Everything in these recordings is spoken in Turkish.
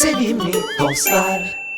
sevimli dostlar.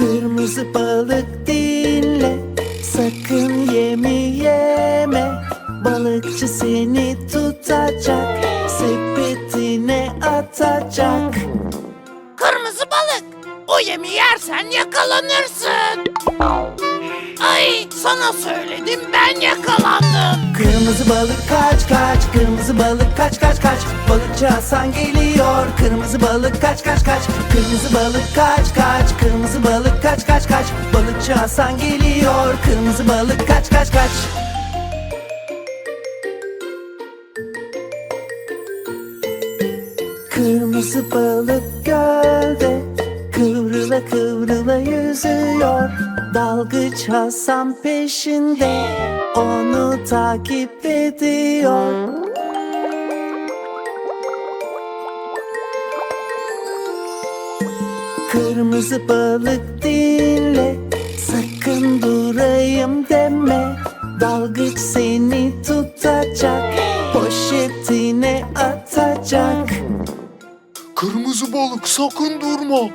Kırmızı balık dinle, sakın yemi yeme. Balıkçı seni tutacak, sepetine atacak. Kırmızı balık. O yemi yersen yakalanırsın. Sana söyledim ben yakalandım. Kırmızı balık kaç kaç, kırmızı balık kaç kaç kaç. Balıkçı Hasan geliyor, kırmızı balık kaç kaç kaç. Kırmızı balık kaç kaç, kırmızı balık kaç kaç kaç. Balıkçı Hasan geliyor, kırmızı balık kaç kaç kaç. Kırmızı balık gölde Kıvrıla kıvrıla yüzüyor Dalgıç Hasan peşinde Onu takip ediyor. Kırmızı balık dinle Sakın durayım deme. Dalgıç seni tutacak Poşetine atacak. Kırmızı balık sakın durma.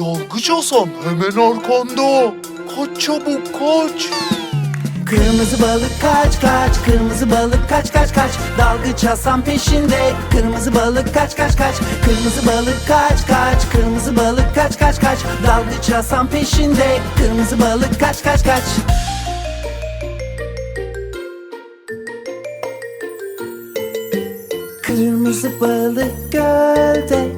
Dalgıç Hasan hemen arkanda. Kaç çabuk kaç. Kırmızı balık kaç kaç. Kırmızı balık kaç kaç kaç. Dalgıç Hasan peşinde. Kırmızı balık kaç kaç kaç. Kırmızı balık kaç kaç. Kırmızı balık kaç kaç kaç. Dalgıç Hasan peşinde. Kırmızı balık kaç kaç kaç. Kırmızı balık gölde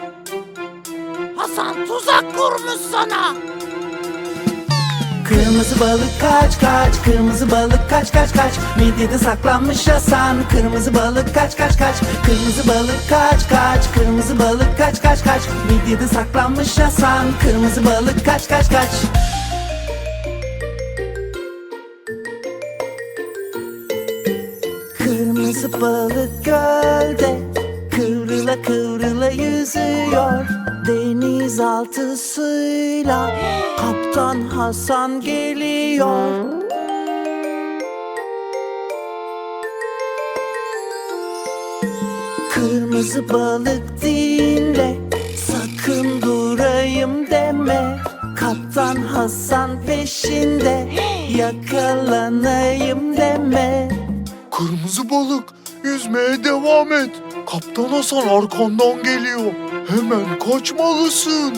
Hasan tuzak kurmuş sana. Kırmızı balık kaç kaç Kırmızı balık kaç kaç kaç. Midyede saklanmış Hasan Kırmızı balık kaç kaç kaç. Kırmızı balık kaç kaç Kırmızı balık kaç kaç kaç. Midyede saklanmış Hasan Kırmızı balık kaç kaç kaç. Kırmızı balık gölde Kıvrıla kıvrıla yüzüyor Denizaltı Kaptan Hasan geliyor. Kırmızı balık dinle Sakın durayım deme. Kaptan Hasan peşinde Yakalanayım deme. Kırmızı balık yüzmeye devam et. Kaptan Hasan arkandan geliyor. Hemen kaçmalısın.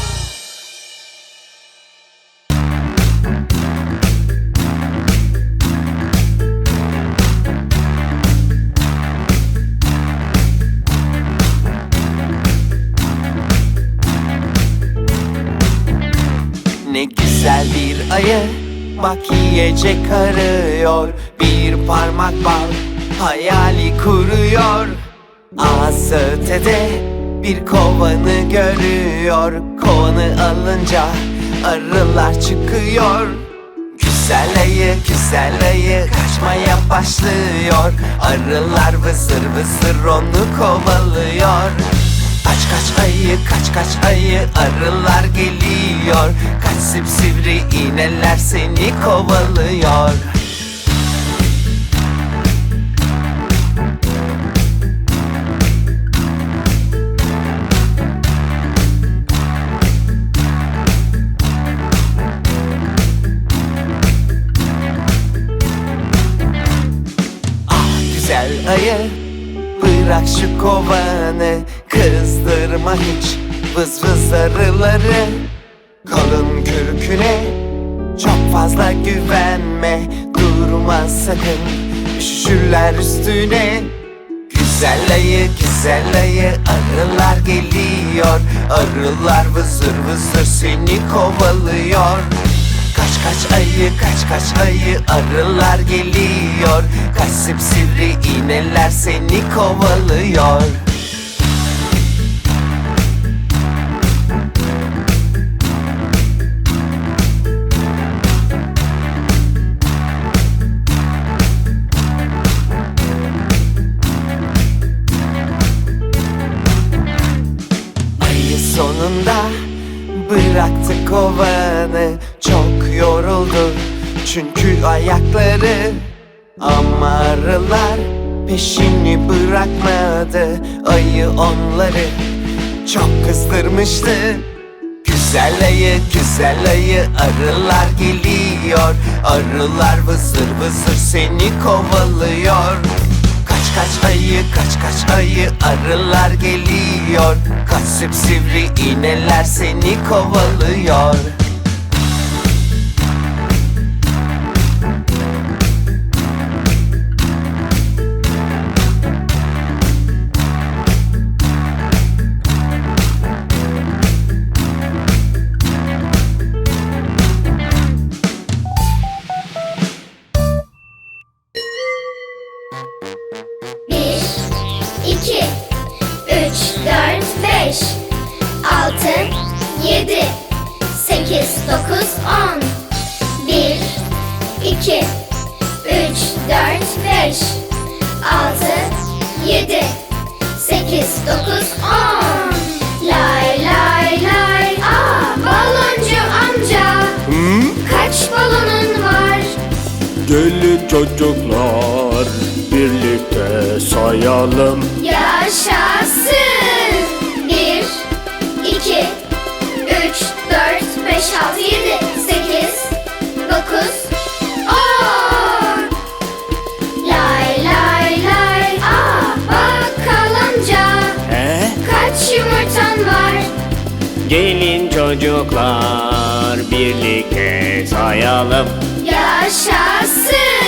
bir ayı Bak yiyecek arıyor Bir parmak bal Hayali kuruyor. Ağzı ötede Bir kovanı görüyor. Kovanı alınca Arılar çıkıyor. Güzel ayı, güzel ayı Kaçmaya başlıyor. Arılar vızır vızır onu kovalıyor Kaç kaç ayı kaç kaç ayı arılar geliyor. Kaç sivri iğneler seni kovalıyor Bırak şu kovanı Kızdırma hiç Vız vız arıları. Kalın kürküne Çok fazla güvenme Durma sakın Üşüşürler üstüne. Güzel ayı güzel ayı Arılar geliyor. Arılar vızır vızır seni kovalıyor Kaç kaç ayı kaç kaç ayı arılar geliyor. Kaç sivri iğneler seni kovalıyor Ayı onları çok kızdırmıştı Güzel ayı, güzel ayı arılar geliyor. Arılar vızır vızır seni kovalıyor. Kaç kaç ayı, kaç kaç ayı arılar geliyor. Kaç sivri iğneler seni kovalıyor sekiz, dokuz, on. Lay lay lay, aa bakkal amca. He? Kaç yumurtan var? Gelin çocuklar birlikte sayalım Yaşasın.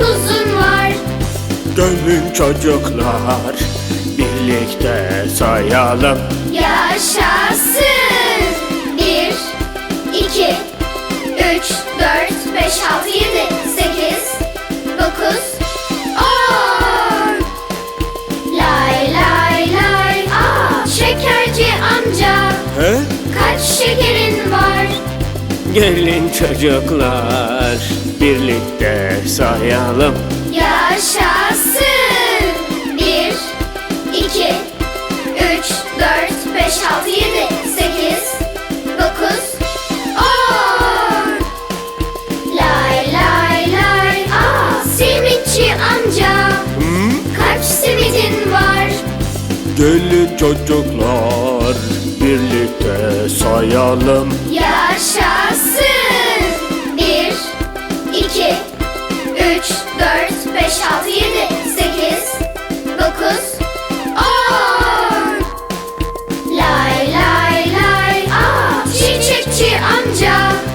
Karpuzun var? Gelin çocuklar birlikte sayalım Yaşasın. Bir, iki, üç, dört, beş, altı, yedi, sekiz, dokuz, on. Lay lay lay, aa şekerci amca. He? Kaç şekerin var? Gelin çocuklar birlikte sayalım Yaşasın. Bir, iki, üç, dört, beş, altı, yedi, sekiz, dokuz, on. Lay lay lay, aa simitçi amca. Kaç simidin var? Gelin çocuklar birlikte sayalım Yaşasın.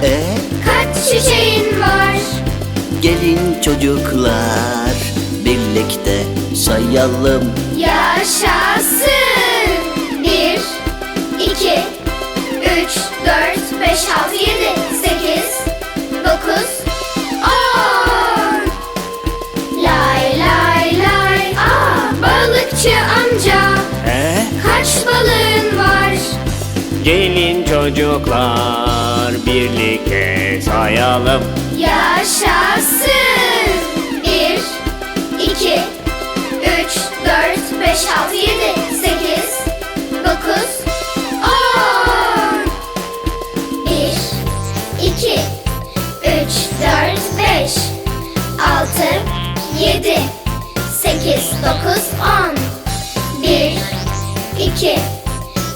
E Kaç çiçeğin var? gelin çocuklar birlikte sayalım. Yaşasın. Çocuklar birlikte sayalım Yaşasın. Bir, iki, üç, dört, beş, altı, yedi, sekiz, dokuz, on. Bir, iki, üç, dört, beş, altı, yedi, sekiz, dokuz, on. Bir, iki,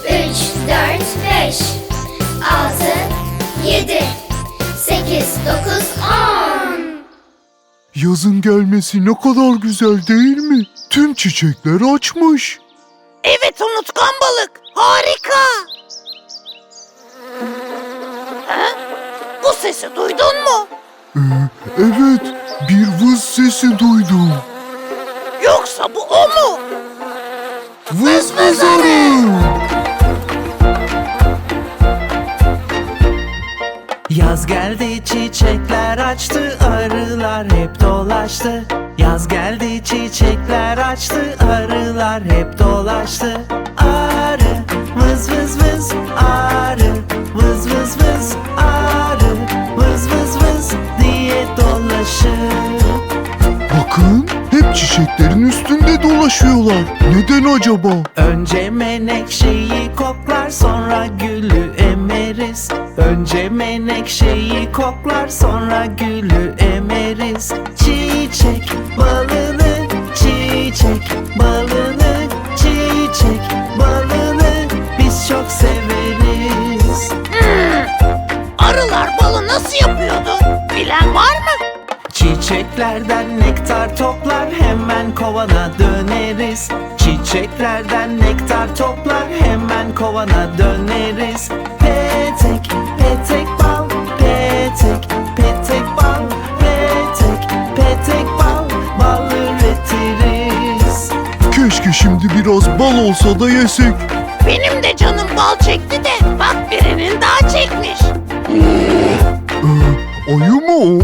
üç, dört, beş, altı, yedi, sekiz, dokuz, on. Yazın gelmesi ne kadar güzel değil mi? Tüm çiçekler açmış. Evet unutkan balık. Harika. Ha? Bu sesi duydun mu? Ee, evet, bir vız sesi duydum. Yoksa bu o mu? Vız vız arı. Yaz geldi çiçekler açtı arılar hep dolaştı. Yaz geldi çiçekler açtı arılar hep dolaştı. Arı vız vız vız arı. Vız vız vız arı. Vız vız vız diye dolaşır. Bakın, hep çiçeklerin üstünde dolaşıyorlar. Neden acaba? Önce menekşeyi koklar sonra gülü emeriz Önce menekşeyi koklar sonra gülü emeriz. Çiçek balını, çiçek balını Çiçek balını biz çok severiz. Arılar balı nasıl yapıyordu? Bilen var mı? Çiçeklerden nektar toplar hemen kovana döneriz. Çiçeklerden nektar toplar hemen kovana döneriz biraz bal olsa da yesek. Benim de canım bal çekti de bak birinin daha çekmiş. Ee, ayı mı o?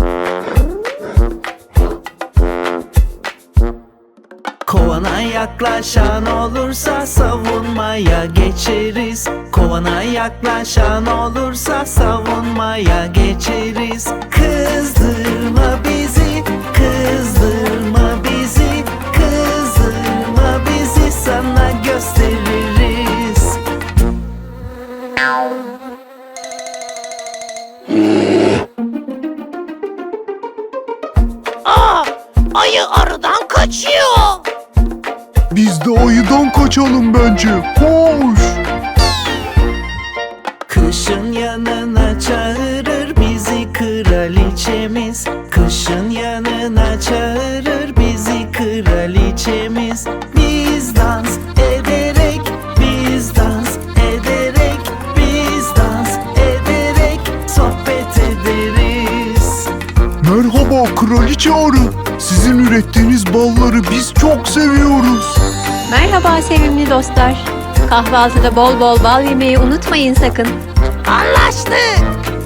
Kovana yaklaşan olursa savunmaya geçeriz Kovana yaklaşan olursa savunmaya geçeriz Kızdırma bizi, Kızdırma ayı arıdan kaçıyor. Biz de ayıdan kaçalım bence. Koş. Kışın yanına çağırır bizi kraliçemiz Kışın yanına çağırır bizi kraliçemiz Biz dans ederek, biz dans ederek Biz dans ederek sohbet ederiz Merhaba kraliçe arı. Ürettiğiniz balları biz çok seviyoruz. Merhaba sevimli dostlar. Kahvaltıda bol bol bal yemeyi unutmayın sakın. Anlaştık.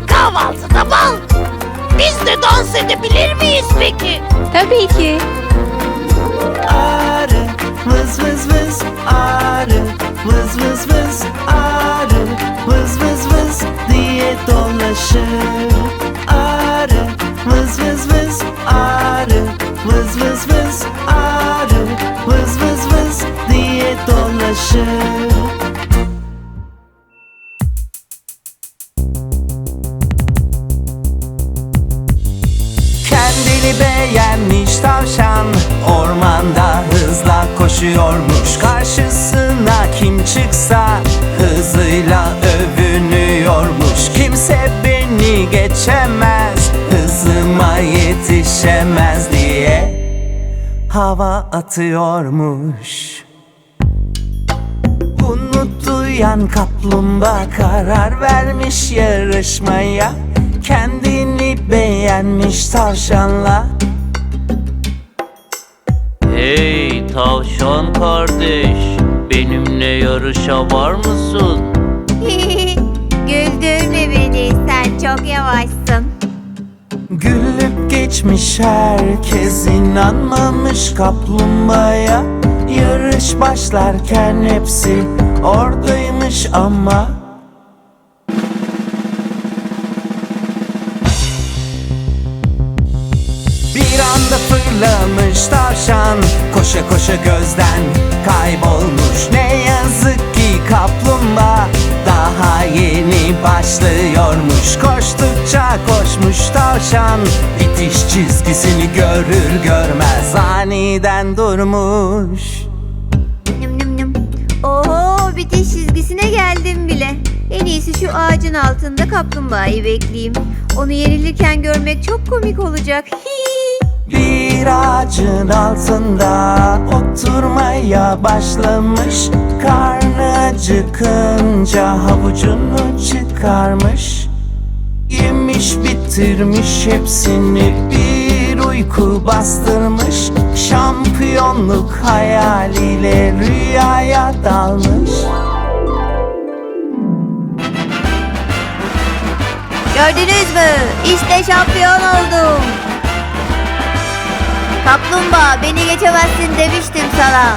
Kahvaltıda bal. Biz de dans edebilir miyiz peki? Tabii ki. Arı vız vız vız arı vız vız vız arı vız vız vız diye dolaşır Arı vız vız vız arı vız vız vız arı vız vız vız diye dolaşır. Kendini beğenmiş tavşan Ormanda hızla koşuyormuş. Karşısına kim çıksa Hava atıyormuş bunu duyan kaplumbağa karar vermiş yarışmaya Kendini beğenmiş tavşanla Hey tavşan kardeş, benimle yarışa var mısın? Güldürme beni sen çok yavaşsın. Gülüp geçmiş herkes inanmamış kaplumbağaya. Yarış başlarken hepsi oradaymış ama. Bir anda fırlamış tavşan Koşa koşa gözden kaybolmuş. Ne yazık ki kaplumbağa Daha yeni başlıyormuş Koştukça koşmuş tavşan Bitiş çizgisini görür görmez Aniden durmuş Nüm nüm nüm. Oho bitiş çizgisine geldim bile. En iyisi şu ağacın altında kaplumbağayı bekleyeyim. Onu yenilirken görmek çok komik olacak. Bir ağacın altında oturmaya başlamış Karnı acıkınca havucunu çıkarmış Yemiş bitirmiş hepsini bir uyku bastırmış Şampiyonluk hayaliyle rüyaya dalmış Gördünüz mü? İşte şampiyon oldum. Kaplumbağa beni geçemezsin demiştim sana.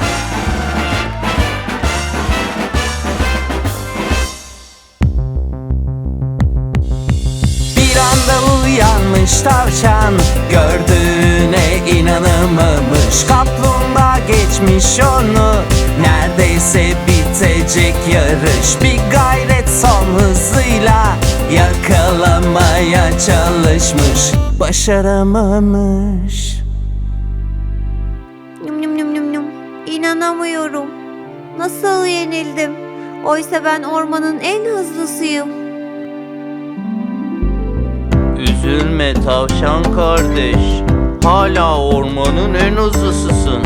Bir anda uyanmış tavşan Gördüğüne inanamamış. Kaplumbağa geçmiş onu Neredeyse bitecek yarış. Bir gayret son hızıyla Yakalamaya çalışmış. Başaramamış İnanamıyorum. Nasıl yenildim? Oysa ben ormanın en hızlısıyım. Üzülme tavşan kardeş, hala ormanın en hızlısısın.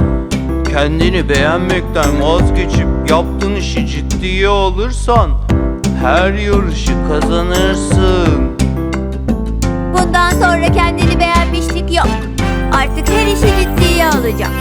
Kendini beğenmekten vazgeçip yaptığın işi ciddiye alırsan her yarışı kazanırsın. Bundan sonra kendini beğenmişlik yok. Artık her işi ciddiye alacağım.